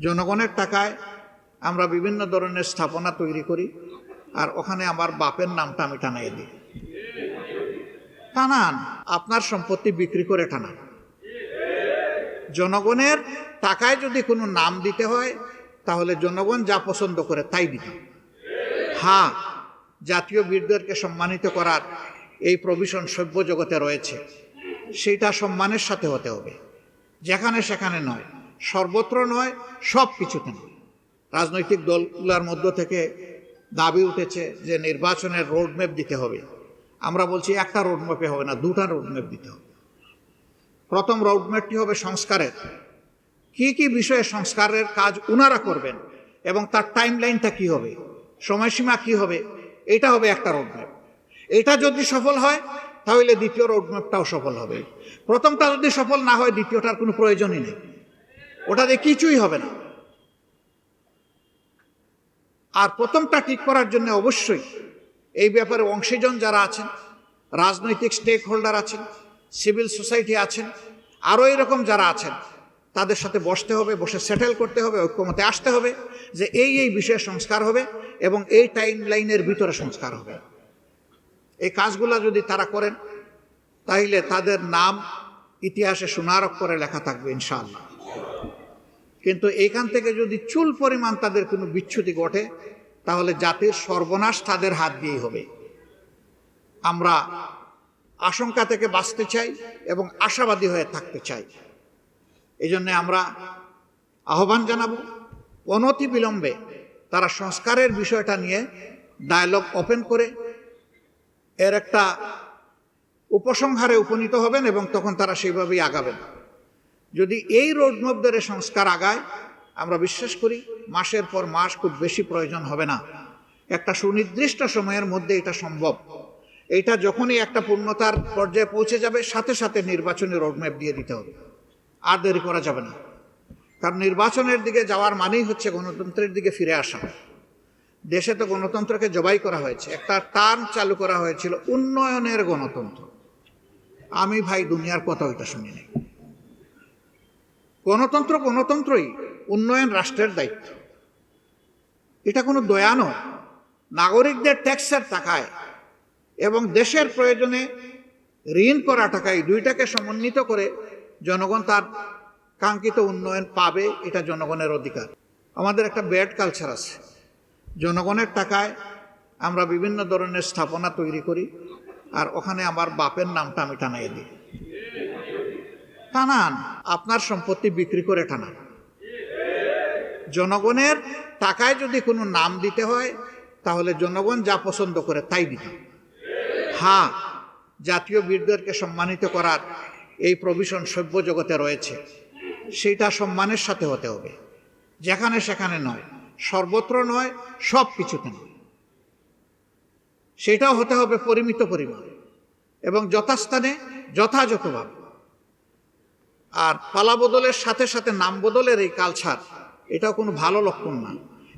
জনগণের টাকায় আমরা বিভিন্ন ধরনের স্থাপনা তৈরি করি আর ওখানে আমার বাপের নামটা আমি টানাই দিই। টানান, আপনার সম্পত্তি বিক্রি করে টানান। জনগণের টাকায় যদি কোনো নাম দিতে হয়, তাহলে জনগণ যা পছন্দ করে তাই দিতে। হ্যাঁ জাতীয় বীরদেরকে সম্মানিত করার এই প্রভিশন সভ্য জগতে রয়েছে। সেটা সম্মানের সাথে হতে হবে। যেখানে সেখানে নয়। সর্বত্র নয়, সব কিছুতে নয়। রাজনৈতিক দলগুলোর মধ্য থেকে দাবি উঠেছে যে নির্বাচনের রোডম্যাপ দিতে হবে। আমরা বলছি একটা রোডম্যাপে হবে না, দুটা রোডম্যাপ দিতে হবে। প্রথম রোডম্যাপটি হবে সংস্কারের। কি কি বিষয়ে সংস্কারের কাজ উনারা করবেন এবং তার টাইম লাইনটা কী হবে, সময়সীমা কি হবে, এটা হবে একটা রোডম্যাপ এটা যদি সফল হয়, তাহলে দ্বিতীয় রোডম্যাপটাও সফল হবে। প্রথমটা যদি সফল না হয়, দ্বিতীয়টার কোনো প্রয়োজনই নেই। ওটাতে কিছুই হবে না। আর প্রথমটা ঠিক করার জন্য অবশ্যই এই ব্যাপারে অংশীজন যারা আছেন, রাজনৈতিক স্টেক হোল্ডার আছেন সিভিল সোসাইটি আছেন, আরও এরকম যারা আছেন, তাদের সাথে বসতে হবে, বসে সেটেল করতে হবে, ঐক্যমতে আসতে হবে যে এই এই বিষয়ে সংস্কার হবে এবং এই টাইম লাইনের ভিতরে সংস্কার হবে। এই কাজগুলো যদি তারা করেন, তাইলে তাদের নাম ইতিহাসে সোনার অক্ষরে লেখা থাকবে ইনশাআল্লাহ। কিন্তু এইখান থেকে যদি চুল পরিমাণ তাদের কোনো বিচ্ছুতি ঘটে, তাহলে জাতির সর্বনাশ তাদের হাত দিয়েই হবে। আমরা আশঙ্কা থেকে বাঁচতে চাই এবং আশাবাদী হয়ে থাকতে চাই। এই জন্যে আমরা আহ্বান জানাব, অনতি বিলম্বে তারা সংস্কারের বিষয়টা নিয়ে ডায়ালগ ওপেন করে, এর একটা উপসংহারে উপনীত হবেন এবং তখন তারা সেইভাবেই আগাবেন। যদি এই রোডম্যাপ ধরে সংস্কার আগায়, আমরা বিশ্বাস করি মাসের পর মাস খুব বেশি প্রয়োজন হবে না। একটা সুনির্দিষ্ট সময়ের মধ্যে এটা সম্ভব। এটা যখনই একটা পূর্ণতার পর্যায়ে পৌঁছে যাবে, সাথে সাথে নির্বাচনী রোডম্যাপ দিয়ে দিতে হবে। আর দেরি করা যাবে না। কারণ নির্বাচনের দিকে যাওয়ার মানেই হচ্ছে গণতন্ত্রের দিকে ফিরে আসা। দেশে তো গণতন্ত্রকে জবাই করা হয়েছে। একটা টার্ম চালু করা হয়েছিল, উন্নয়নের গণতন্ত্র। আমি ভাই, দুনিয়ার কথা ওইটা শুনিনি। গণতন্ত্র গণতন্ত্রই উন্নয়ন রাষ্ট্রের দায়িত্ব। এটা কোনো দয়া নয়। নাগরিকদের ট্যাক্সের টাকায় এবং দেশের প্রয়োজনে ঋণ করা টাকায় দুইটাকে সমন্বিত করে জনগণ তার কাঙ্ক্ষিত উন্নয়ন পাবে, এটা জনগণের অধিকার। আমাদের একটা ব্যাড কালচার আছে। জনগণের টাকায় আমরা বিভিন্ন ধরনের স্থাপনা তৈরি করি, আর ওখানে আমার বাপের নামটা আমি টানাই দিই। টানান আপনার সম্পত্তি বিক্রি করে টানান জনগণের টাকায় যদি কোনো নাম দিতে হয়, তাহলে জনগণ যা পছন্দ করে তাই দিতে হ্যাঁ জাতীয় বীরদেরকে সম্মানিত করার এই প্রভিশন সভ্য জগতে রয়েছে। সেইটা সম্মানের সাথে হতে হবে। যেখানে সেখানে নয়, সর্বত্র নয়, সব কিছুতে নয়। সেটাও হতে হবে পরিমিত পরিমাণ এবং যথাস্থানে যথাযথভাবে। আর পালা বদলের সাথে সাথে নাম বদলের এই কালচার এটাও কোনো ভালো লক্ষণ না।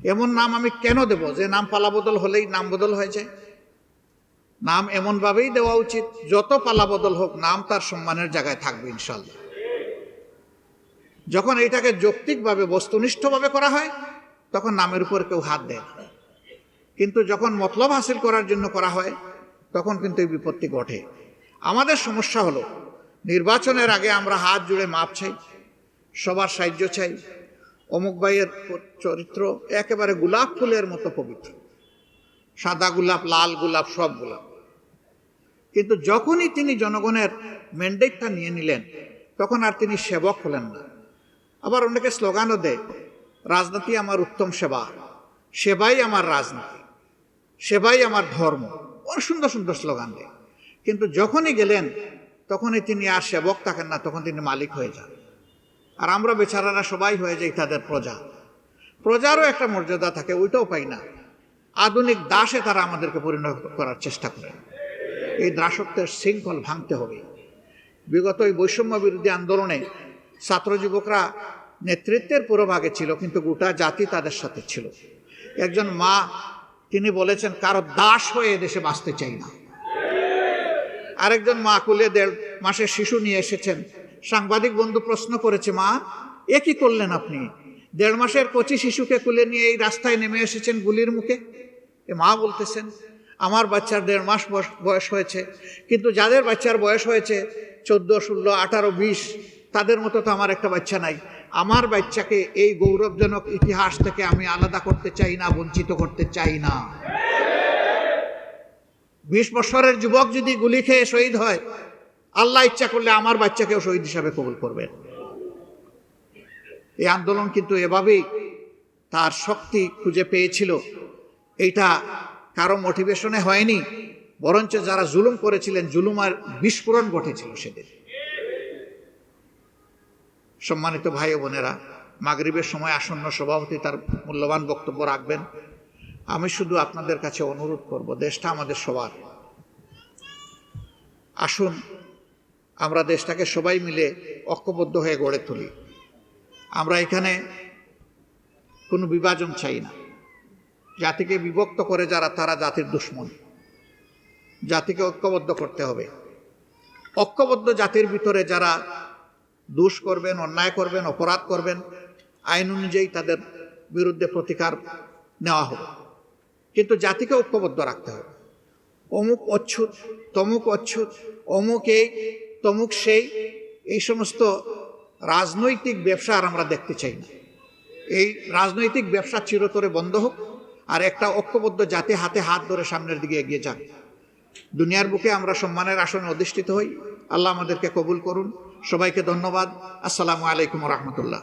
এমন নাম আমি কেন দেব? যে নাম পালা বদল হলেই নাম বদল হয়ে যায়। নাম এমনভাবেই দেওয়া উচিত, যত পালা বদল হোক, নাম তার সম্মানের জায়গায় থাকবে ইনশাল্লাহ যখন এটাকে যৌক্তিকভাবে, বস্তুনিষ্ঠভাবে করা হয়, তখন নামের উপর কেউ হাত দেয় না। কিন্তু যখন মতলব হাসিল করার জন্য করা হয়, তখন কিন্তু এই বিপত্তি ঘটে। আমাদের সমস্যা হলো নির্বাচনের আগে আমরা হাত জুড়ে মাপ চাই, সবার সাহায্য চাই। অমুক ভাইয়ের চরিত্র একেবারে গোলাপ ফুলের মতো পবিত্র। সাদা গোলাপ, লাল গোলাপ, সব গোলাপ। কিন্তু যখনই তিনি জনগণের ম্যান্ডেটটা নিয়ে নিলেন, তখন আর তিনি সেবক হলেন না। আবার অনেকে স্লোগানও দেয়, রাজনীতি আমার উত্তম সেবা, সেবাই আমার রাজনীতি, সেবাই আমার ধর্ম। অনেক সুন্দর সুন্দর স্লোগান দেয়। কিন্তু যখনই গেলেন তখনই তিনি আর সেবক থাকেন না, তখন তিনি মালিক হয়ে যান। আর আমরা বেচারারা সবাই হয়ে যাই তাদের প্রজা। প্রজারও একটা মর্যাদা থাকে, ওইটাও পাই না। আধুনিক দাসে তারা আমাদেরকে পরিণত করার চেষ্টা করেন এই দাসত্বের শৃঙ্খল ভাঙতে হবে। বিগত এই বৈষম্য বিরোধী আন্দোলনে ছাত্র যুবকরা নেতৃত্বের পুরোভাগে ছিল, কিন্তু গোটা জাতি তাদের সাথে ছিল। একজন মা, তিনি বলেছেন, কারও দাস হয়ে দেশে বাঁচতে চাই না। আরেকজন মা কুলে দেড় মাসের শিশু নিয়ে এসেছেন। সাংবাদিক বন্ধু প্রশ্ন করেছে, মা, এ কি করলেন আপনি? দেড় মাসের কচি শিশুকে কুলে নিয়ে এই রাস্তায় নেমে এসেছেন গুলির মুখে? এ মা বলতেছেন, আমার বাচ্চার দেড় মাস বয়স- হয়েছে, কিন্তু যাদের বাচ্চার বয়স হয়েছে, চোদ্দ, ষোলো, আঠারো, বিশ, তাদের মতো তো আমার একটা বাচ্চা নাই। আমার বাচ্চাকে এই গৌরবজনক ইতিহাস থেকে আমি আলাদা করতে চাই না, বঞ্চিত করতে চাই না। বিশ বছরের যুবক যদি গুলি খেয়ে শহীদ হয়, আল্লাহ ইচ্ছা করলে আমার বাচ্চাকেও শহীদ হিসাবে কবুল করবেন এই আন্দোলন কিন্তু এভাবেই তার শক্তি খুঁজে পেয়েছিল। এইটা কারও মোটিভেশনে হয়নি, বরঞ্চ যারা জুলুম করেছিলেন, জুলুমার বিস্ফোরণ ঘটেছিল সেদিন। সম্মানিত ভাই বোনেরা, মাগরিবের সময় আসন্ন সভাপতি তার মূল্যবান বক্তব্য রাখবেন। আমি শুধু আপনাদের কাছে অনুরোধ করব, দেশটা আমাদের সবার। আসুন, আমরা দেশটাকে সবাই মিলে ঐক্যবদ্ধ হয়ে গড়ে তুলি। আমরা এখানে কোনো বিভাজন চাই না। জাতিকে বিভক্ত করে যারা, তারা জাতির দুশ্মন। জাতিকে ঐক্যবদ্ধ করতে হবে। ঐক্যবদ্ধ জাতির ভিতরে যারা দোষ করবেন, অন্যায় করবেন, অপরাধ করবেন, আইন অনুযায়ী তাদের বিরুদ্ধে প্রতিকার নেওয়া হবে কিন্তু জাতিকে ঐক্যবদ্ধ রাখতে হবে। অমুক অচ্ছুত, তমুক অচ্ছুত, অমুক এই, তমুক সেই, এই সমস্ত রাজনৈতিক ব্যবসা আর আমরা দেখতে চাই না। এই রাজনৈতিক ব্যবসা চিরতরে বন্ধ হোক আর একটা ঐক্যবদ্ধ জাতি হাতে হাত ধরে সামনের দিকে এগিয়ে যান দুনিয়ার বুকে আমরা সম্মানের আসনে অধিষ্ঠিত হই। আল্লাহ আমাদেরকে কবুল করুন। সবাইকে ধন্যবাদ। আসসালামু আলাইকুম রহমতুল্লাহ।